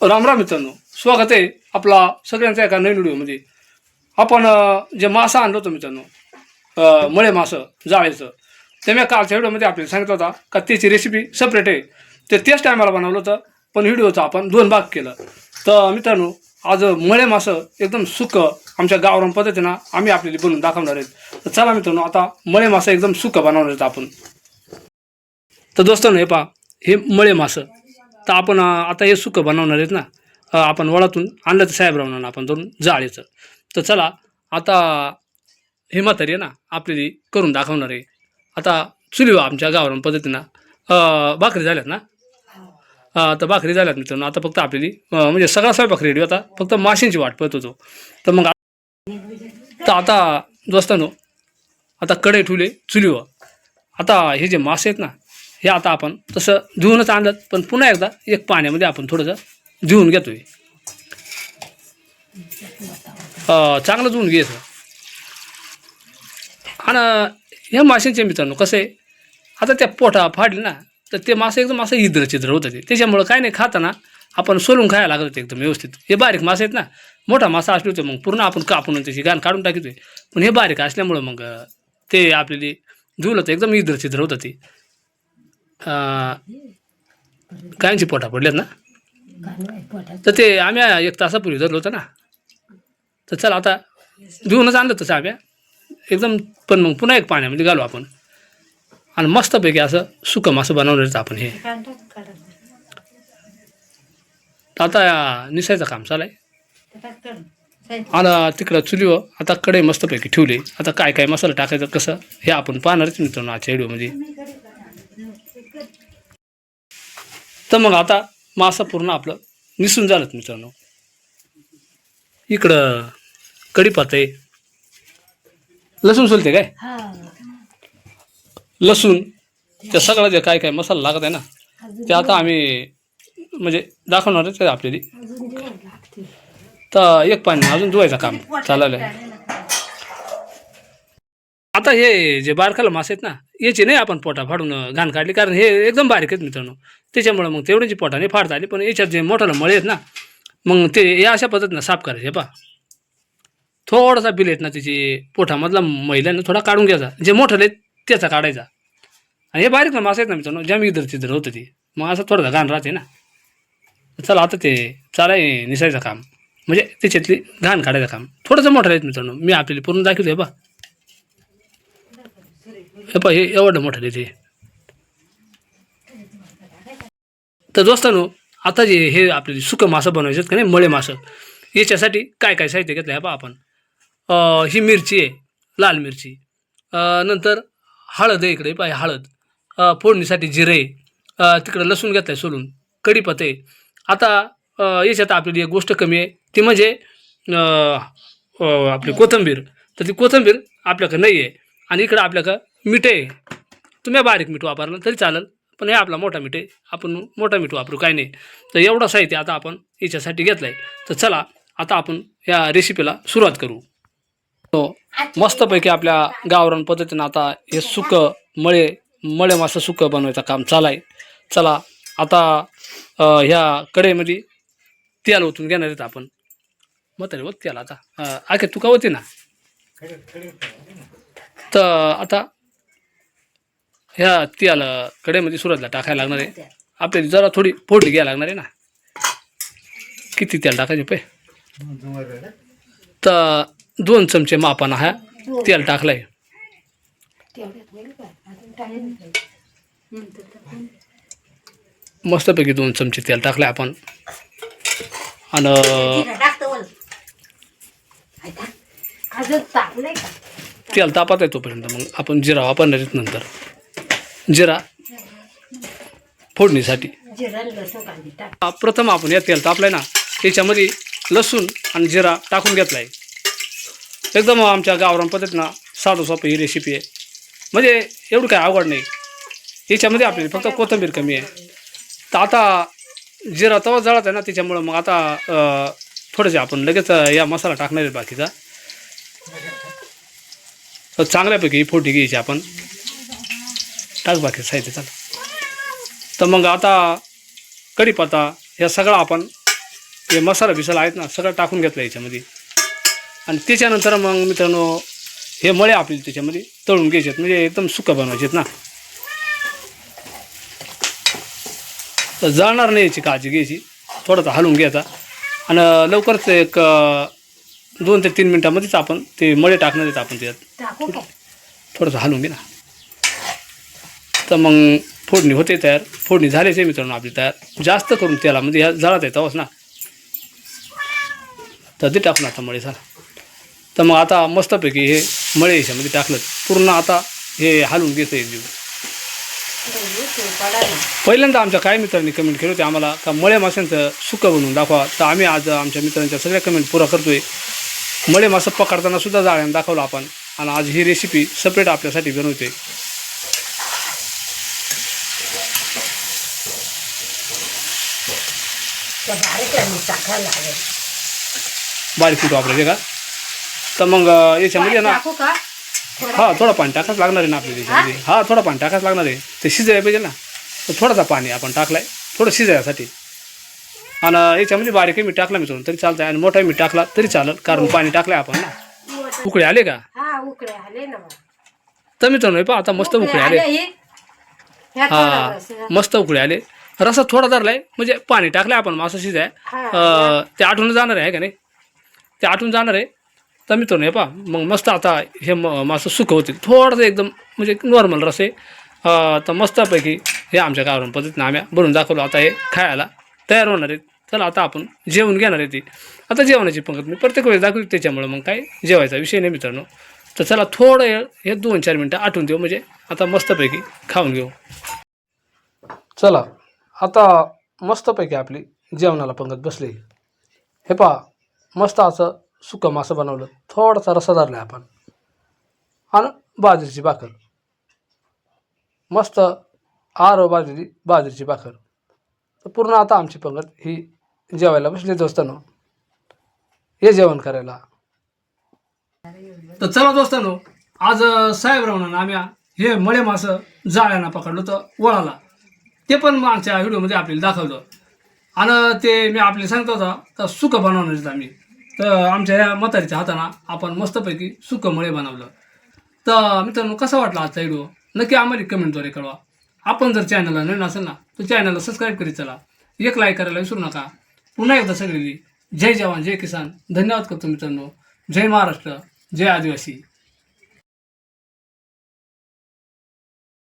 राम राम मित्रांनो. स्वागत आहे आपला सगळ्यांचा एका नवीन व्हिडिओमध्ये. आपण जे मासा आणलं होतं मित्रांनो मळे मासं जाळीचं ते मी कालच्या व्हिडिओमध्ये आपल्याला सांगितलं होता का त्याची रेसिपी सेपरेट आहे. ते तेच टायमाला बनवलं होतं पण व्हिडिओचं आपण दोन भाग केलं. तर मित्रांनो आज मळे मासं एकदम सुकं आमच्या गावरान पद्धतीनं आम्ही आपल्याला बनवून दाखवणार आहेत. तर चला मित्रांनो आता मळे मासं एकदम सुकं बनवणार आहेत आपण. तर दोस्तांनो हे पहा हे मळे मासं. तर आपण आता हे सुकं बनवणार आहेत ना आपण वळातून आणलं तर साहेबरावनं आपण धरून जाळीचं. तर चला आता हे म्हातारी आहे ना आपली करून दाखवणार आहे. आता चुलीवर आमच्या गावरान पद्धतीनं भाकरी झाल्यात ना? तर भाकरी झाल्यात मित्रांनो आता फक्त आपली म्हणजे सगळा स्वयंपाक रेडी होता फक्त माशींची वाट पळत होतो. तर मग तर आता दोस्तांनो आता कडे ठेवले चुलीवर. आता हे जे मासे आहेत ना हे आता आपण तसं धुवूनच आणलं पण पुन्हा एकदा एक पाण्यामध्ये आपण थोडंसं धुवून घेतो आहे चांगलं धुवून घ्यायचं आणि ह्या माशांचे मित्रांनो कसं आहे आता त्या पोटा फाडले ना तर ते मासे एकदम असं इद्र चिद्र होतं ते. त्याच्यामुळं काय नाही खाताना आपण सोलून खायला लागत होते एकदम व्यवस्थित. हे बारीक मासे आहेत ना मोठा मासा असले होते मग पूर्ण आपण कापून त्याची गाण काढून टाकतोय पण हे बारीक असल्यामुळं मग ते आपल्याला धुवलं तर एकदम इद्र चिद्र होतं ते. कायमची पोटा पडल्यात ना? तर ते आम्ही एक तासापूर्वी धरलो होतं ना. तर चला आता घेऊनच आणलं तसं आम्ही. एकदम पण मग पुन्हा एक पाण्यामध्ये घालू आपण. आणि मस्तपैकी असं सुकं मासं बनवणारच आपण हे. आता निसायचं काम चालाय आहे आणि तिकडं चुलीवर आता कडे मस्तपैकी ठेवले. आता काय काय मसाला टाकायचं कसं हे आपण पाहणारच मित्रांनो आजच्या व्हिडिओमध्ये तर मग आता मासा पूर्ण आपलं निसून झालं मित्रांनो. इकडं कढीपत्ता आहे. लसूण सोलते काय? लसूण त्या सगळं जे काय काय मसाला लागत आहे ना ते आता आम्ही म्हणजे दाखवणारच आहे आपल्याला. तर एक पाणी अजून धुवायचं काम चाललं आहे आता हे जे बारकाला मासे आहेत ना याची नाही आपण पोटा फाडून घाण काढली. कारण हे एकदम बारीक आहेत मित्रांनो. त्याच्यामुळं मग तेवढ्याची पोटाने फाडता आली. पण याच्यात जे मोठाला मळे आहेत ना मग ते या अशा पद्धतीनं साफ करायचे. हे पा थोडासा बिलेट ना त्याची. पोठामधला महिला ना थोडा काढून घ्यायचा. जे मोठं आहेत त्याचा काढायचा. आणि हे बारीक ना मासे आहेत ना मित्रांनो ज्या इधर तिधर होतं ते. मग असं थोडंसं घाण राहते ना. चला आता ते चालाय निसायचं काम. म्हणजे त्याच्यातली घाण काढायचं काम. थोडंसं मोठं आहेत मित्रांनो. मी आपल्याला पूर्ण दाखवतो हे बा हे पहा हे एवढं मोठं आहे तर दोस्तानो आता जे हे आपले सुकं मासं बनवायचे आहेत का नाही मळे मासं याच्यासाठी काय काय साहित्य घेतलं आहे पहा आपण. ही मिरची आहे लाल मिरची. नंतर हळद आहे इकडे पाय हळद. फोडणीसाठी जिरे. तिकडं लसूण घेतलं आहे सोलून कढीपत आहे. आता याच्यात आपली एक गोष्ट कमी आहे ती म्हणजे आपली कोथिंबीर. तर ती कोथिंबीर आपल्याकडं नाही आहे आणि इकडं आपल्याकडं मीठ. आहे तुम्ही बारीक मीठ वापरलं तरी चालेल पण हे आपला मोठा मीठ. आहे आपण मोठा मीठ वापरू काय नाही. तर एवढं साहित्य आता आपण याच्यासाठी घेतलं आहे तर चला आता आपण या रेसिपीला सुरुवात करू. तो मस्तपैकी आपल्या गावरान पद्धतीनं आता हे सुकं मळे मळे मासं सुकं बनवायचं काम चालाय चला आता ह्या कढईमध्ये तेल ओतून घेणार आहेत आपण. मग तरी तेल आता. अं, तू तुका होती ना तर आता ह्या तेल कढईमध्ये सुरुवातीला टाकायला लागणार आहे. आपल्याला जरा थोडी फोडणी घ्यायला लागणार आहे ना. किती तेल टाकायचे पे? तर दोन चमचे मापानं हा तेल टाकलाय. मस्तपैकी दोन चमचे तेल टाकले आपण. आणि तेल तापत आहे तोपर्यंत मग आपण जिरा वापरणार आहेत नंतर. जिरा. फोडणीसाठी. प्रथम आपण या तेल तापलाय ना त्याच्यामध्ये लसूण आणि जिरा टाकून घेतलाय. एकदम आमच्या गावरान पद्धतीनं साधं सोपं ही रेसिपी आहे. म्हणजे एवढं काय अवघड नाही. याच्यामध्ये आपल्याला फक्त कोथिंबीर कमी आहे. तर आता जिरा तवा जळत आहे ना त्याच्यामुळं मग आता थोडेसे आपण लगेच या मसाला टाकणार आहे बाकीचा. चांगल्यापैकी ही फोडणी घ्यायची आपण. टाक बाकी साहित्य चाल. तर मग आता कढीपत्ता हे सगळं आपण हे मसाला बिसाला आहेत ना सगळं टाकून घेतलं याच्यामध्ये. आणि त्याच्यानंतर मग मित्रांनो हे मळे आपले त्याच्यामध्ये तळून घ्यायचे म्हणजे एकदम सुकं बनवायचे आहेत ना. तर जळणार नाही याची काळजी घ्यायची. थोडासा हलवून घ्यायचा आणि लवकरच एक दोन ते तीन मिनटामध्येच आपण ते मळे टाकणार आहेत आपण का? थोडंसं हलवून घे ना. तर मग फोडणी होते तयार. फोडणी झालीच आहे मित्रांनो आपली तयार. जास्त करून तेलामध्ये म्हणजे ह्या जळात आहे तवाच ना. तर ते टाकून आता मळे झाला. तर मग आता मस्तपैकी हे मळे याच्यामध्ये टाकलं. पूर्ण आता हे हालून घेतं आहे जीव पहिल्यांदा आमच्या काही मित्रांनी कमेंट केली होती. आम्हाला का मळे माशांचं सुकं बनवून दाखवा. तर आम्ही आज आमच्या मित्रांच्या सगळ्या कमेंट पुरा करतोय. मळे मासं पकडताना सुद्धा जाळ्यानं दाखवलं आपण. आणि आज ही रेसिपी सेपरेट आपल्यासाठी बनवते बारीक मी कुठं वापरायचे का? तर मग याच्यामध्ये ना हा थोडं पाणी टाकाच लागणार आहे ना आपल्याला याच्यामध्ये. हा थोडं पाणी टाकाच लागणार आहे. ते शिजायला पाहिजे ना. तर थोडासा पाणी आपण टाकलाय. थोडं शिजायसाठी. आणि याच्यामध्ये बारीक मीठ टाकला मित्रांनो तरी चालतंय. आणि मोठा मीठ टाकला तरी चालेल कारण पाणी टाकलंय आपण ना. उकळे आले का? हा उकडे आले ना. तर मित्रांनो हे पहा आता मस्त उकळे आले. हे. मस्त उकळे आले. रसा थोडा धरलाय म्हणजे पाणी टाकलंय आपण मासं शिजाय. हा, ते आठवून जाणार आहे का नाही? ते आठवून जाणार आहे. तर मित्रांनो हे पहा मग मस्त आता हे म मासं सुकं होतील थोडंसं एकदम म्हणजे नॉर्मल रस आहे. तर मस्तपैकी हे आमच्या गावरान पद्धतीनं आम्ही बनवून दाखवलं. आता हे खायला तयार होणार आहेत. चला आता आपण जेवण घेणार आहे ती. आता जेवणाची पंगत मी प्रत्येक वेळेस दाखवली त्याच्यामुळं मग काय जेवायचा विषय नाही मित्रांनो. तर चला थोडं वेळ हे दोन चार मिनटं आठवून देऊ. म्हणजे आता मस्तपैकी खाऊन घेऊ. चला आता मस्तपैकी आपली जेवणाला पंगत बसली. हे पहा मस्त असं सुकं मासं बनवलं. थोडासा रसा धरला आपण. आणि बाजरीची भाकर. मस्त आर बाजरी बाजरीची भाकर. तर पूर्ण आता आमची पंगत ही जेवायला बसली दोस्तांनो. हे जेवण करायला. तर चला दोस्तांनो आज साहेबरावनं आम्ही हे मळे मासं जाळ्यानं पकडलं तर वळाला. ते पण मागच्या व्हिडिओमध्ये आपल्याला दाखवलं. आणि ते मी आपल्याला सांगतो होता तर सुकं बनवणार आम्ही. तर आमच्या ह्या म्हातारीच्या हाताना आपण मस्तपैकी सुकं मळे बनवलं. तर मित्रांनो कसा वाटला आजचा व्हिडिओ? नक्की आम्हाला कमेंटद्वारे कळवा. आपण जर चॅनलला नवीन असेल ना तर चॅनलला सबस्क्राईब करीत चला. एक लाईक करायला विसरू नका. पुन्हा एकदा सगळी जय जवान जय किसान. धन्यवाद करतो मित्रांनो. जय महाराष्ट्र. जय आदिवासी